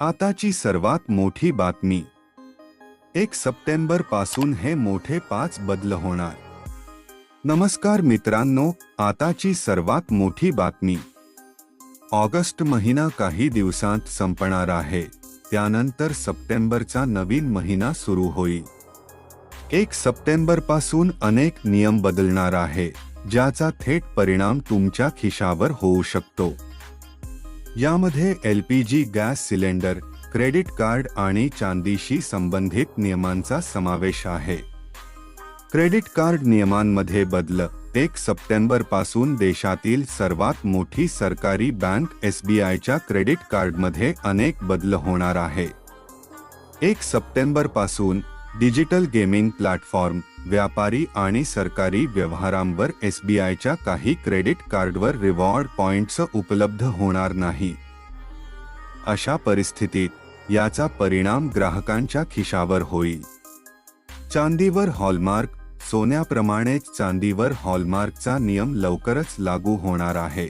आताची सर्वात मोठी बातमी. एक सप्टेंबरपासून हे मोठे पाच बदल होणार. नमस्कार मित्रांनो आताची सर्वात मोठी बातमी. ऑगस्ट महिना काही दिवसांत संपणार आहे. त्यानंतर सप्टेंबरचा नवीन महिना सुरू होईल. एक सप्टेंबरपासून अनेक नियम बदलणार आहे ज्याचा थेट परिणाम तुमच्या खिशावर होऊ शकतो. यामध्ये L P G gas cylinder credit card आणि चांदीशी संबंधित नियमांचा समावेश आहे. क्रेडिट कार्ड नियमांमध्ये बदल एक सप्टेंबरपासून देशातील सर्वात मोठी सरकारी बँक एसबीआयच्या क्रेडिट कार्डमध्ये अनेक बदल होणार आहे. एक सप्टेंबरपासून डिजिटल गेमिंग प्लॅटफॉर्म व्यापारी आणि सरकारी व्यवहारांवर एसबीआयच्या काही क्रेडिट कार्डवर रिवॉर्ड पॉइंट्स उपलब्ध होणार नाही. अशा परिस्थितीत याचा परिणाम ग्राहकांच्या खिशावर होईल. चांदीवर हॉलमार्क सोन्याप्रमाणेच चांदीवर हॉलमार्कचा नियम लवकरच लागू होणार आहे.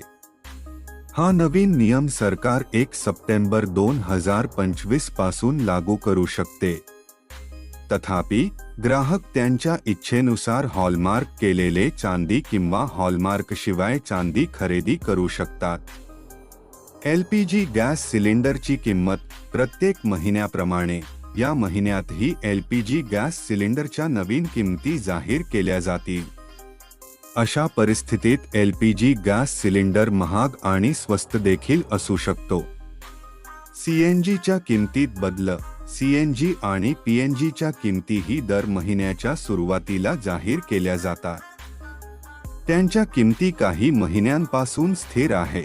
हा नवीन नियम सरकार एक सप्टेंबर दोन हजार पंचवीसपासून लागू करू शकते. तथापि ग्राहक त्यांच्या इच्छेनुसार हॉलमार्क केलेले चांदी किंवा हॉलमार्क शिवाय चांदी खरेदी करू शकतात. एल पी जी गॅस सिलेंडरची किंमत प्रत्येक महिन्याप्रमाणे या महिन्यातही एल पी जी गॅस सिलेंडरच्या नवीन किमती जाहीर केल्या जातील. अशा परिस्थितीत L P G gas cylinder महाग आणि स्वस्त देखील असू शकतो. सीएनजीच्या किमतीत बदल सीएनजी आणि पीएनजीच्या किमतीही दर महिन्याच्या सुरुवातीला जाहीर केल्या जातात. त्यांच्या किमती काही महिन्यांपासून स्थिर आहे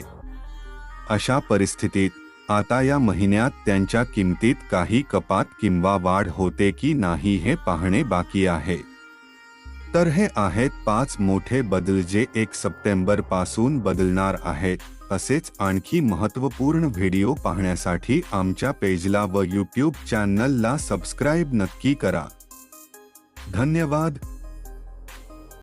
अशा परिस्थितीत आता या महिन्यात त्यांच्या किमतीत काही कपात किंवा वाढ होते की नाही हे पाहणे बाकी आहे. तर हे आहेत पाच मोठे बदल जे एक सप्टेंबरपासून बदलणार आहेत. असेच आणखी महत्त्वपूर्ण व्हिडिओ पाहण्यासाठी आमच्या पेजला व यूट्यूब चॅनलला सबस्क्राईब नक्की करा. धन्यवाद.